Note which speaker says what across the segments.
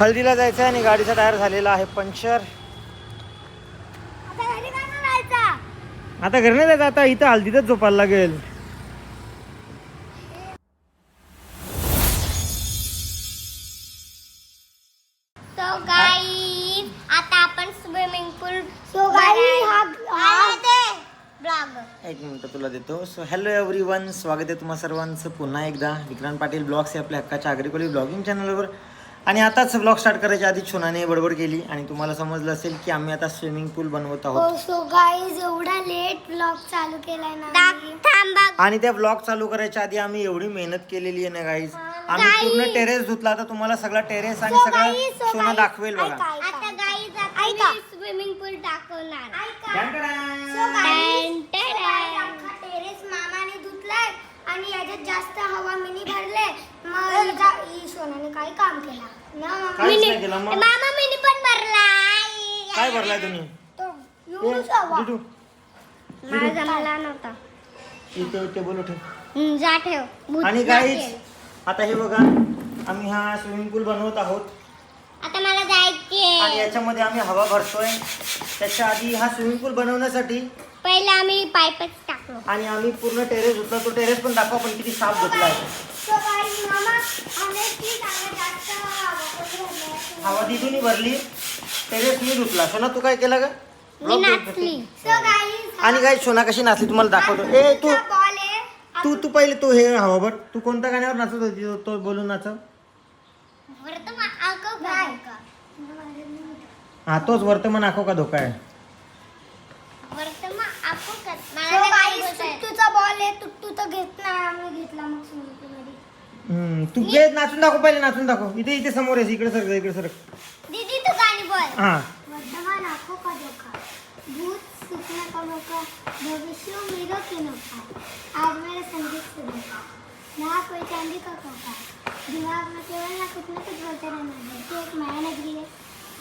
Speaker 1: हल्दीला जायचं आहे आणि गाडीचा टायर झालेला आहे पंक्चर.
Speaker 2: आता घरी नाही जायचं
Speaker 1: आता घरी नाही जायचं आता इथं हल्दीतच झोपायला लागेल.
Speaker 2: सो गाईज आता आपण स्विमिंग पूल सो गाईज हा हा ब्लॉग
Speaker 1: एक मिनिट तुला देतो. सो हॅलो एव्हरी वन स्वागत आहे तुम्हा सर्वांचं पुन्हा एकदा. विक्रांत पाटील ब्लॉग्स आहे आपल्या हक्काच्या आग्रिकोली ब्लॉगिंग चॅनलवर आणि आताच ब्लॉग स्टार्ट करायच्या आधी छोनाने बडबड केली आणि तुम्हाला समजलं असेल की आम्ही आता स्विमिंग पूल बनवत आहोत.
Speaker 2: सो गाईज एवढा लेट ब्लॉग चालू केलाय ना थांबा
Speaker 1: आणि त्या ब्लॉग चालू करायच्या आधी आम्ही एवढी मेहनत केलेली आहे ना गाईज आम्ही पूर्ण टेरेस धुतला आता तुम्हाला सगळा टेरेस आणि सगळं सोनं दाखवेल बघा.
Speaker 2: आता गाईज आता स्विमिंग पूल दाखवणार. टेरेस मामाने धुतलाय आणि याच्यात जास्त हवा मिनी भरले. मग ही सोनाने काही काम केला. ना मामा?
Speaker 1: काहीच नाही केलं
Speaker 2: मामा मिनी पण भरला
Speaker 1: काय भरलाय तुम्ही?
Speaker 2: तो एवढंच हवा.
Speaker 1: डिडू,
Speaker 2: मला जमला नव्हता.
Speaker 1: इथे इथे बोलू ठेव.
Speaker 2: हम्म, जा ठेव. भूत
Speaker 1: आणि
Speaker 2: ठेव.
Speaker 1: आता हे बघा आम्ही हा स्विमिंग पूल बनवत आहोत.
Speaker 2: आता मला जायचे
Speaker 1: आणि याच्यामध्ये आम्ही हवा भरतोय. त्याच्या आधी हा स्विमिंग पूल बनवण्यासाठी
Speaker 2: पहिले आम्ही पाईपच टाकलो.
Speaker 1: आणि आम्ही पूर्ण टेरेस धुतला तो टेरेस पण दाखवा पण किती साफ धुतलाय हवा तिथूनही भरली. टेरेस मी धुतला. सोना तू काय केलं का
Speaker 2: मी नाचली.
Speaker 1: आणि काय सोना कशी नाचली तुम्हाला दाखवतो. ए तू तू तू पहिले तू हे हवा भर. तू कोणत्या गाण्यावर नाचत होती? तो- तो बोलून नाचव. हा तोच वर्तमान आखो का धोका आहे?
Speaker 2: तुझा बॉल आहे तू तर घेत नाही आम्ही घेतला मग सुनीलमध्ये.
Speaker 1: हम्म, तू घे नाचून दाखव पहिले नाचून दाखव. इथे इथे समोर आहे इकडे सर इकडे सर.
Speaker 2: दीदी तू गाणी बोल.
Speaker 1: हा.
Speaker 2: वर्तमान आखो का धोखा भूत सुपना का मौका भविष्य मेरो की नौका आज मेरा संगीत से धोखा. ना कोई चांदी का खोखा दिमाग में केवल ना कुछ ना कुछ बोलते रहना धरती एक माया नगरी है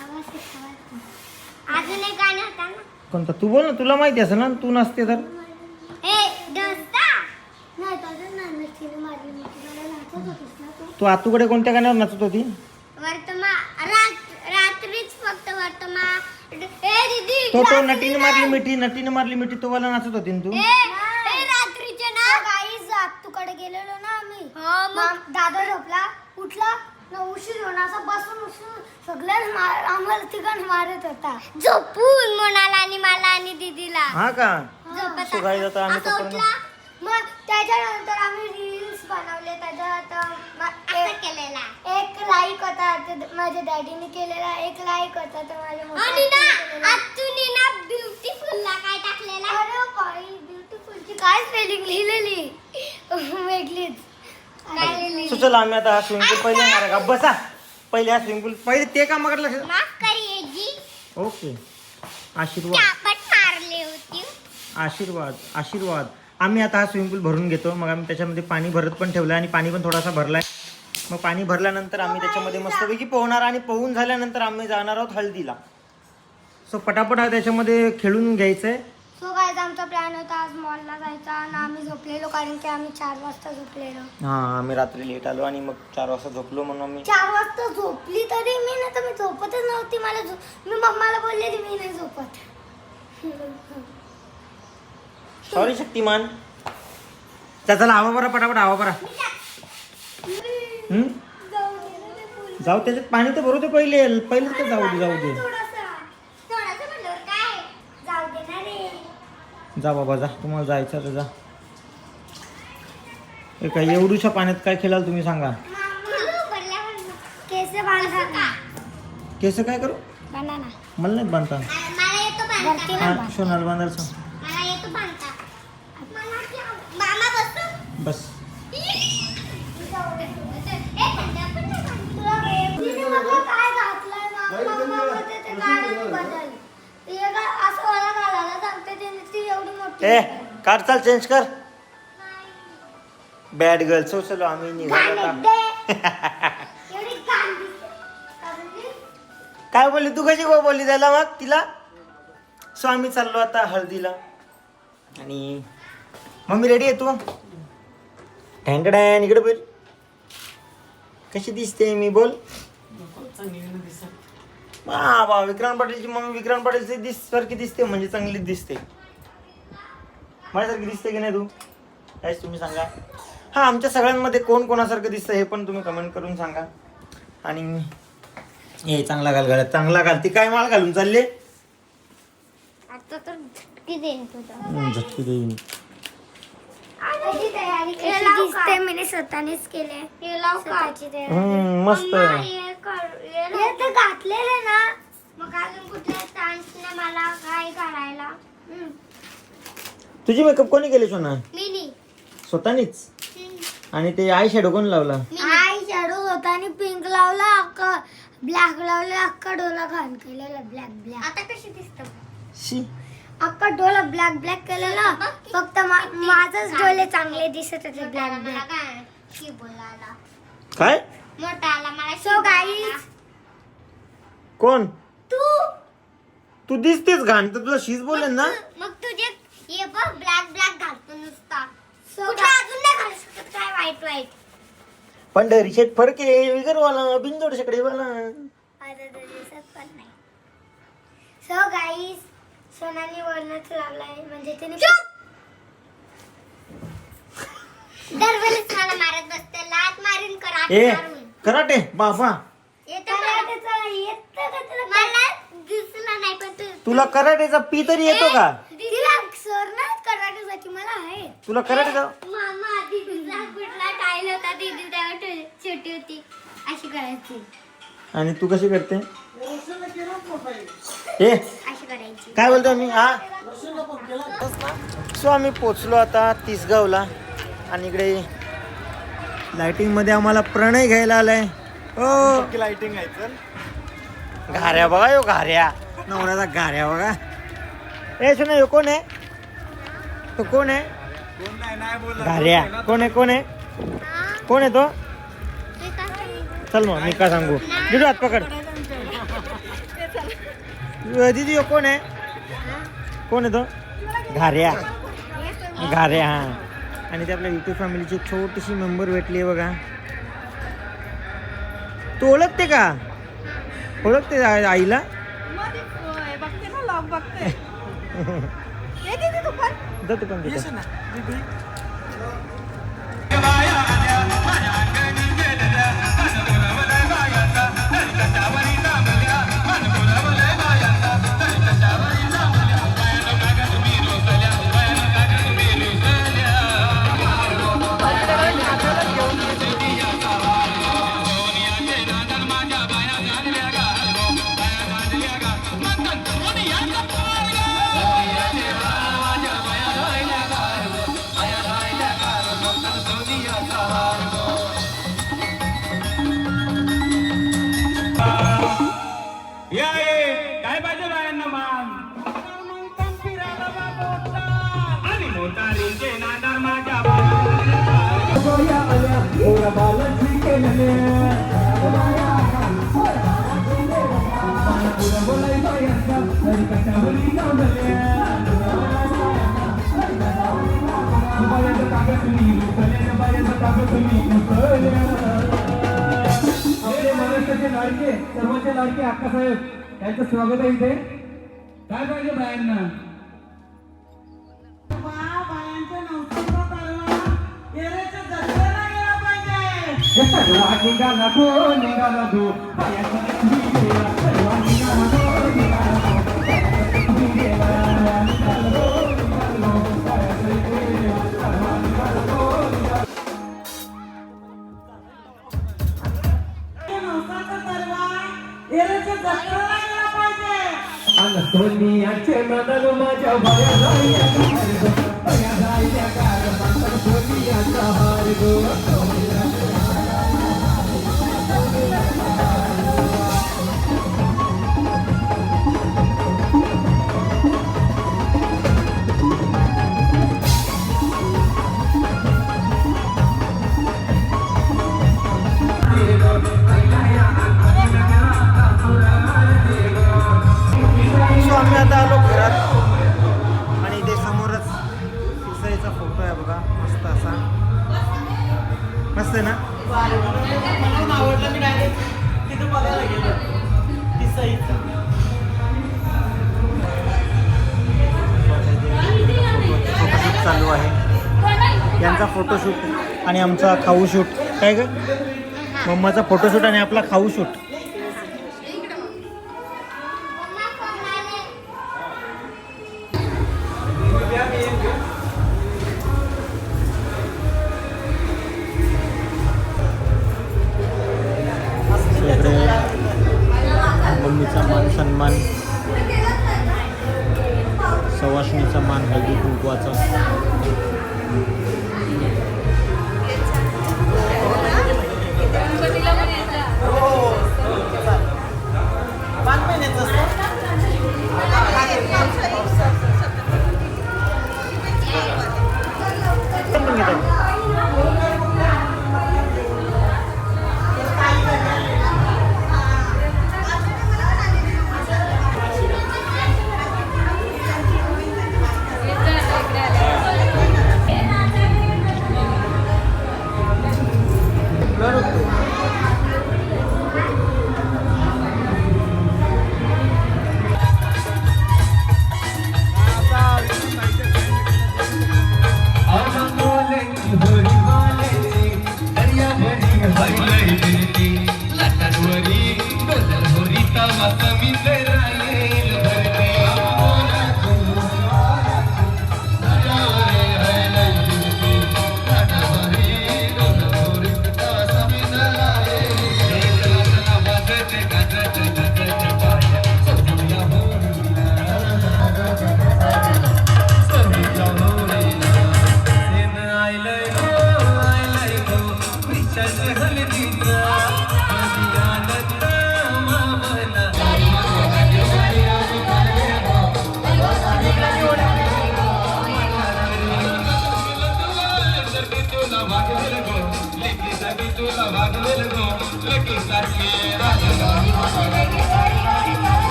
Speaker 2: आवाज से खबर अजून एक गाणं होता ना?
Speaker 1: कोणता? तू बोल ना तुला माहिती असेल ना तू नसते तर.
Speaker 2: ए दोस्ता! नाही तसं नाही नसतील मारली मी तुला नाचत होतीस ना तू?
Speaker 1: तू आतूकडे कोणत्या गाण्यावर नाचत होती?
Speaker 2: वर्तमान रात रात्रीच फक्त वर्तमान ए दीदी
Speaker 1: तो तो नटीने मारली मिठी नटीने मारली मिठी तो वाला नाचत होती ना तू?
Speaker 2: ए ना तुकडे गेलेलो ना आम्ही. मग? दादा झोपला. उठला. ना उशीर होणार असं बसून उशीर सगळ्याच मार आम्हाला तिघांना मारत होता. झोपून मोनाला आणि मला आणि दीदीला.
Speaker 1: हा का?
Speaker 2: झोपत
Speaker 1: आम्ही तोपर्यंत-
Speaker 2: उठला. मग त्याच्यानंतर आम्ही रील्स बनवले. त्याच्यात म- एक केलेला. एक लाईक होता. ते माझ्या डॅडीने केलेला. एक लाईक होता तर माझ्या आणि ना आतून ना ब्युटीफुल ला काय टाकलेला? अरे बाई काय स्पेलिंग लिहिलेली? वेगळीच. काय लिहिलेली?
Speaker 1: सो चला आम्ही आता हा स्विमिंग पूल पहिले मारा का? बसा. पहिले हा स्विमिंग पूल पहिले ते का मग लक्ष
Speaker 2: माफ करिए जी
Speaker 1: ओके. आशीर्वाद.
Speaker 2: चापट मारली होती.
Speaker 1: आशीर्वाद आशीर्वाद. आम्ही आता हा स्विमिंग पूल भरून घेतो. मग आम्ही त्याच्यामध्ये पाणी भरत पण ठेवलं आणि पाणी पण थोडासा भरलाय. मग पाणी भरल्यानंतर आम्ही त्याच्यामध्ये मस्तपैकी पोहणार आणि पोहून झाल्यानंतर आम्ही जाणार आहोत हळदीला. सो पटापट हा त्याच्यामध्ये खेळून घ्यायचंय.
Speaker 2: सो काय आमचा प्लॅन होता आज मॉलला जायचा आणि आम्ही झोपलेलो कारण की आम्ही चार वाजता झोपलेलो.
Speaker 1: हा आम्ही रात्री लेट आलो आणि मग चार वाजता झोपलो म्हणून आम्ही
Speaker 2: चार वाजता झोपली तरी मी ना तर मी झोपतच नव्हती. मला झो- मी मम्माला बोललेली मी नाही झोपत.
Speaker 1: सॉरी शक्तिमान. त्या चला आवा बरा पटापट आवा बरा. हम्म?
Speaker 2: जाऊ दे ना ते पूल.
Speaker 1: जाऊ त्याच्यात पाणी तर भरू दे पहिले. पहिले तर जाऊ दे जाऊ दे
Speaker 2: थोडंसं. थोडंसं म्हणल्यावर काय जाऊ दे ना रे
Speaker 1: जा बाबा जा. तुम्हाला जायचं तर जा. काय एवढूशा पाण्यात काय खेळाल तुम्ही सांगा.
Speaker 2: केस
Speaker 1: काय करू? मला नाही बांधता. सोनाल बांधायला सांग
Speaker 2: मला येतो बांधता मामा बसतो
Speaker 1: बस ए कार चाल चेंज कर. बॅड गर्ल सो चलो आम्ही निघालो आता. काय बोलली तू? कशी गो बोलली त्याला मग? तिला? सो आम्ही चाललो आता हळदीला. आणि मम्मी रेडी आहे तू? टँकडॅन इकडे बोल. कशी दिसते मी? बोल. वा वा विक्रांत पाटीलची मम्मी विक्रांत पाटीलची दिस सारखी दिसते म्हणजे चांगलीच दिसते. माझ्यासारखी दिसते की नाही तू? काहीच तुम्ही सांगा. हा आमच्या सगळ्यांमध्ये कोण कोणासारखं दिसतं हे पण तुम्ही कमेंट करून सांगा. आणि हे चांगला घाल घाल चांगला घाल. ती काय माल घालून चालले?
Speaker 3: आता तर झटकी देईन
Speaker 1: झटकी
Speaker 3: दिसते मी स्वतःनेच केले. स्वतःची
Speaker 1: मस्त.
Speaker 3: हे घातलेलं ना. मग अजून कुठल्या चान्स नाही मला? काय करायला?
Speaker 1: तुझी मेकअप कोणी केली सोना?
Speaker 3: मिनी.
Speaker 1: स्वतःनीच? आणि ते आय शॅडो कोण लावला?
Speaker 3: आय शॅडो होता आणि पिंक लावला अक्का ब्लॅक लावला अक्का डोला घाण केलेला ब्लॅक ब्लॅक आता कशी दिसत?
Speaker 1: शी.
Speaker 3: अक्का डोला ब्लॅक ब्लॅक केलेला. फक्त माझंच डोळे चांगले दिसत होते ब्लॅक ब्लॅक
Speaker 1: काय?
Speaker 3: सो गाईज
Speaker 1: कोण?
Speaker 3: तू.
Speaker 1: तू दिसतेच घाण तर तुला शीच बोलेन ना?
Speaker 3: मग तुझे हे बघ ब्लॅक ब्लॅक घालतो नुसता. कुठे अजून नाही घालू शकत काय वाईट वाईट.
Speaker 1: शेट फडके विगरवाला बिंदोड शेकडे वाला
Speaker 3: आता तर दिसत पण नाही. सो गाईज सोनाली वरणच लावलाय म्हणजे तिने दरवेळेस मला मारत बसते लात मारीन कराटे
Speaker 1: ए
Speaker 3: मारून.
Speaker 1: कराटे बाबा
Speaker 3: मला. दिसलं नाही पण तू
Speaker 1: तुला कराटेचा पी तरी येतो का
Speaker 3: तिला सर ना कराटेसाठी मला
Speaker 1: तुला कराटेचा
Speaker 3: मामा दीदीचा कुठला टाईल होता? दीदी तेव्हा ठे- छोटी होती. अशी करायची.
Speaker 1: आणि तू कशी करते? ए
Speaker 3: अशी करायची.
Speaker 1: काय बोलतो मी? हा सो आम्ही पोचलो आता तिसगावला. आणि इकडे लाइटिंगमध्ये आम्हाला प्रणय घ्यायला आलाय. हो
Speaker 4: लाइटिंग आहे चल.
Speaker 1: घाऱ्या बघा यो घाऱ्या. नवऱ्याचा घाऱ्या बघा. ए सुना यो कोण आहे? तो कोण आहे?
Speaker 4: कोण
Speaker 1: कोण आहे कोण आहे? कोण आहे तो? चल मग मी का सांगू? दिदू हात पकड. दिदी कोण आहे? कोण आहे तो? घाऱ्या घाऱ्या हा. आणि ते आपल्या युट्यूब फॅमिलीची छोटीशी मेंबर भेटली आहे बघा. तू ओळखते का? ओळखते आईला?
Speaker 5: बघते ना लॉक बघते. ये दीदी तू पण
Speaker 6: लाडके सर्वांचे लाडके अक्का साहेब यांचं स्वागत आहे इथे काय पाहिजे बायांना निघाला अन सोनियाचे मदन माझ्या बाया जाईया कार गो बाया जाईया कार मात्र सोनियाचा हार गो
Speaker 1: आणि आमचा खाऊ शूट. काय ग? मम्माचा फोटोशूट आणि आपला खाऊ शूट. मम्मीचा मान सन्मान सवासणीचा मान हळदी कुंकवाचा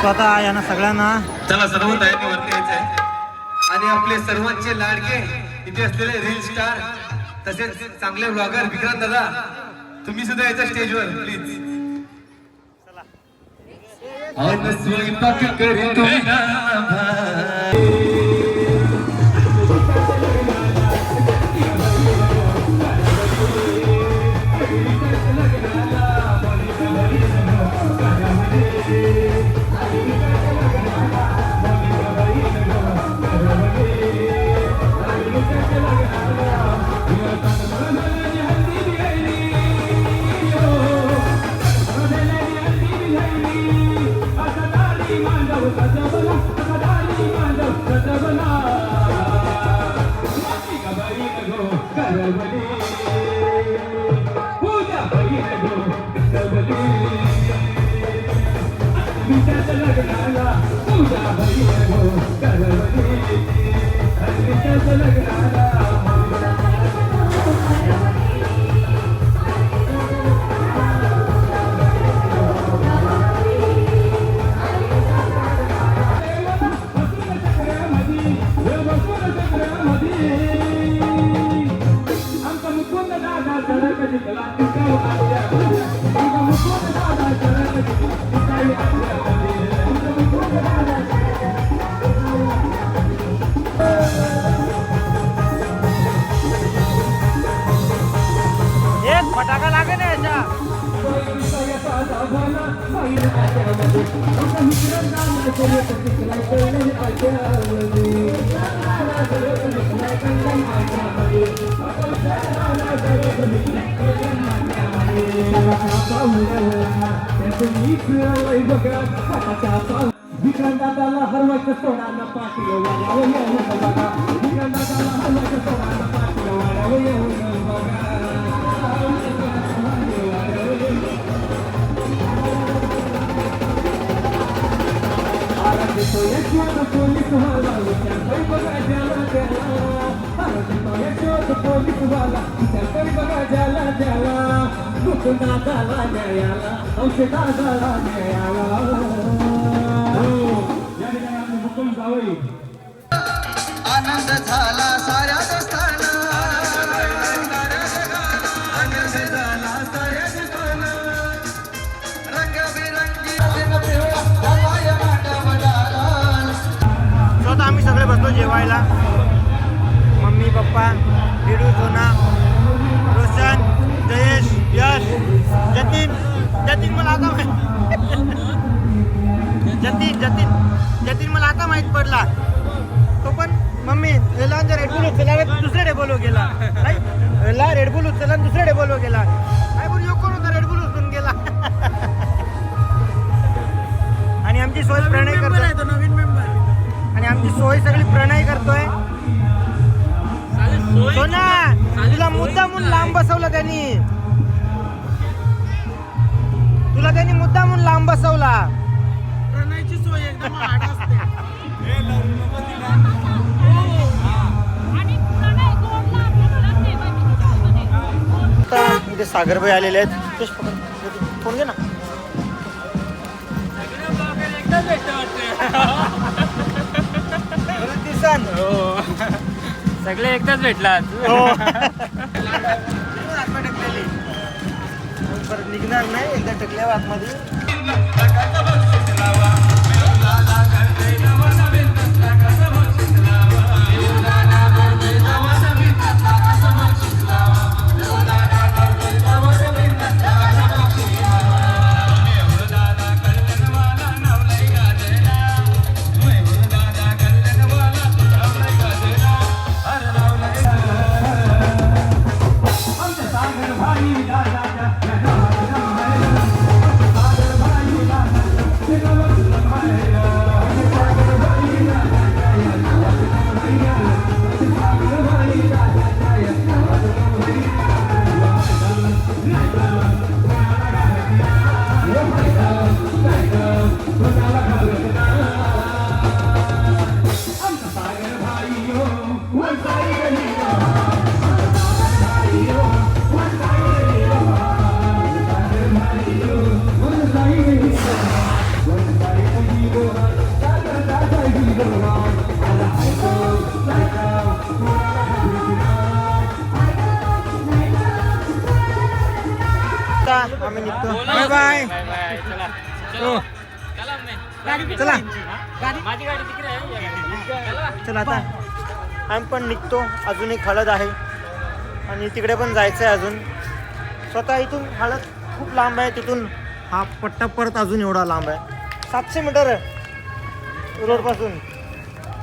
Speaker 7: नाला
Speaker 1: तो आता यांना सगळ्यांना
Speaker 5: चला सर्व तयारी वरती यायचं आहे. आणि आपले सर्वांचे लाडके इथे असलेले रील स्टार तसेच चांगले ब्लॉगर विक्रांत दादा तुम्ही सुद्धा यायचं स्टेजवर प्लीज आज
Speaker 8: विक्रांताला हरवायचं सोडानं पाठी वाढावं येऊन बघा विक्रांताला हरवायचं सोडानं पाठी वाढावं येऊन बघा आराध्य तो यशवंत पोलीस व्हावा बघा त्याला न्यायाला या ठिकाणी
Speaker 5: आनंद झाला साऱ्या
Speaker 1: जेवायला. मम्मी पप्पा डिडू सोना रोशन जयेश यश जतीन जतीन मला आता जतीन जतीन जतीन मला आता माहीत पडला. तो पण मम्मी रेला जर रेडबुल उचलला दुसऱ्या डेबोलो गेला. नाही रेडबुल उचलला दुसऱ्या डेबोलो गेला. काय पण यो कोण होता रेडबुल उचलून गेला? आणि आमची सोय प्रणय आमची सोय सगळी प्रणय करतोय. सोना तुला मुद्दा म्हणून लांब बसवलं त्यांनी. तुला त्यांनी मुद्दा म्हणून लांब बसवला.
Speaker 6: प्रणयची सोय एकदम असते.
Speaker 1: इथे सागरभाई आलेले आहेत. तेच पकड फोन घे ना. बरेच दिवसांत.
Speaker 9: सगळे एकदाच भेटलात
Speaker 1: हो. परत निघणार नाही एकदा टकल्यावर आतमध्ये आम्ही पण निघतो. अजून एक हळद आहे. आणि तिकडे पण जायचं आहे अजून. स्वतः इथून हळद खूप लांब आहे. तिथून हा पट्टा परत अजून एवढा लांब आहे. सातशे मीटर रोडपासून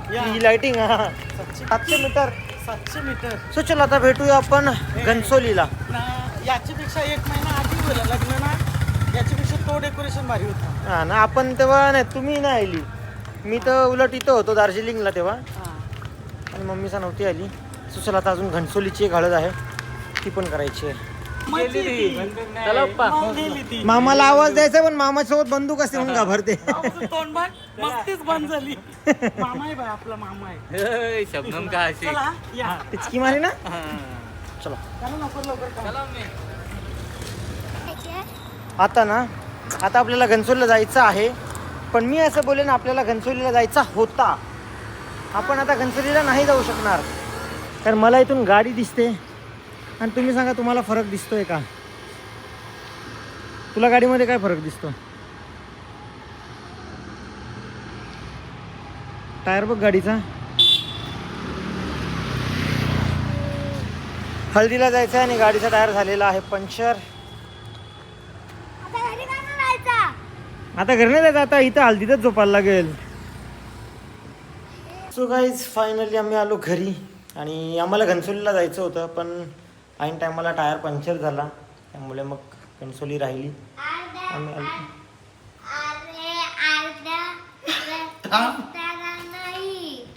Speaker 1: ही लाईटिंग हा. सातशे. मीटर.
Speaker 6: सातशे मीटर.
Speaker 1: सो चला आता भेटूया आपण घनसोलीला.
Speaker 6: याच्यापेक्षा एक महिना आधी होईल. लग्न ना याच्यापेक्षा तो डेकोरेशन भारी होता.
Speaker 1: हा ना आपण तेव्हा नाही तुम्ही नाही आली. मी तर उलट इथं होतो दार्जिलिंगला तेव्हा. मम्मीचा नव्हती आली. सो चला आता अजून घनसोलीची एक हळद आहे. ती पण करायची आहे. मामाला आवाज द्यायचा पण मामासोबत बंदूक असते म्हणून घाबरते
Speaker 6: आवाज तोंड बघ मस्तीच बंद झाली. मामा आहे बाय आपला मामा आहे.
Speaker 9: शब्दम का अशी?
Speaker 6: चला या.
Speaker 1: पिचकी मारी ना? चला.
Speaker 6: चला लवकर लवकर काम.
Speaker 9: चला मी.
Speaker 1: आता ना आता आपल्याला घनसोलीला जायचं आहे. पण मी असं बोलेन आपल्याला घनसोलीला जायचा होता. आपण आता घनसोलीला नाही जाऊ शकणार. कारण मला इथून गाडी दिसते. आणि तुम्ही सांगा तुम्हाला फरक दिसतोय का? तुला गाडीमध्ये काय फरक दिसतो? टायर बघ गाडीचा. हळदीला जायचं आहे आणि गाडीचा टायर झालेला आहे पंक्चर.
Speaker 2: आता घरी
Speaker 1: नाही जायचं आता इथं हल्दीतच झोपायला लागेल. सो गाईज फायनली आम्ही आलो घरी आणि आम्हाला घनसोलीला जायचं होतं पण ऐन टायमाला टायर पंक्चर झाला. त्यामुळे मग घनसोली राहिली. आम्ही आलो.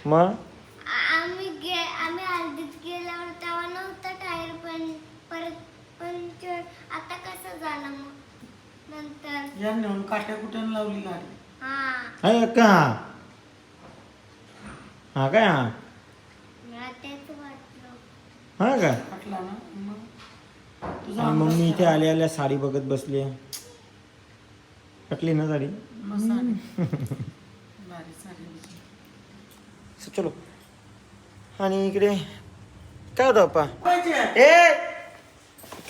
Speaker 1: मग?
Speaker 2: आम्ही गे आम्ही हल्दीत गेल्यावर तेव्हा नव्हता टायर पण परत पंक्चर आता कसं झालं मग? नंतर.
Speaker 6: या नेऊन काट्या कुठे लावली गाडी?
Speaker 2: हा.
Speaker 1: का? हा काय? हा हा का
Speaker 6: ना? मग?
Speaker 1: मम्मी इथे आल्या आल्या साडी बघत बसली पटली ना साडी? चलो. आणि इकडे काय होतं अप्पा
Speaker 6: पाहिजे.
Speaker 1: ए!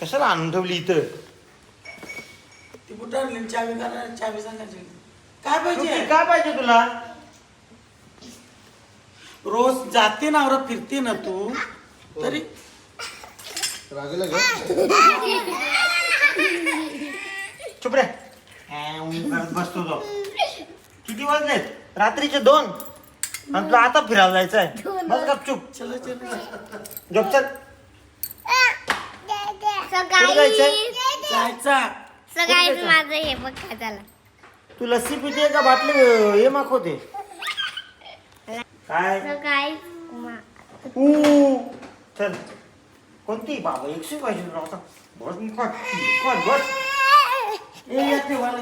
Speaker 1: कशाला आणून ठेवली इथं?
Speaker 6: ती बुटारली चावी चावी सांगायची काय पाहिजे?
Speaker 1: काय पाहिजे तुला?
Speaker 6: रोज जाते ना और फिरते ना तू तरी
Speaker 1: चुप रे. करत बसतो तो. किती वाजलेत रात्रीचे दोन. आणि तुला आता फिरायला जायचं आहे बस गपचूप
Speaker 6: चलो चलो.
Speaker 1: झोप चल.
Speaker 2: So
Speaker 1: कुठे जायचंय?
Speaker 2: guys,
Speaker 6: जायचा
Speaker 2: so guys, माझं हे बघ काय झालं.
Speaker 1: तू लस्सी पिते का? बाटली हे मागवते काय? ऊ चल. कोणती बाबा? एकशे पाहिजे तुला आता. बस मी कर कर बस. ए येते वाला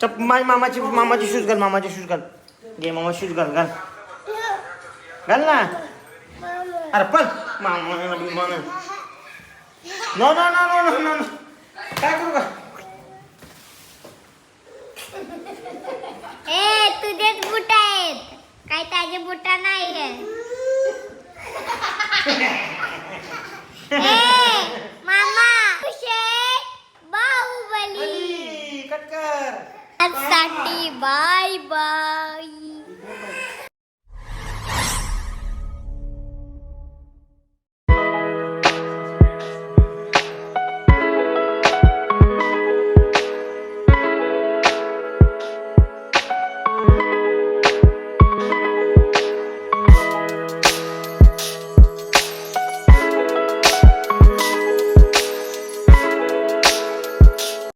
Speaker 1: चप माय मामाची मामाची शूज घाल मामाचे शूज घाल. घे मामा शूज घाल घाल. घाल ना. अरे पण मामा no no no no no no. काय करू का
Speaker 2: ए तुझेच बुट आहेत काही ताजे बुटा नाही आहे ए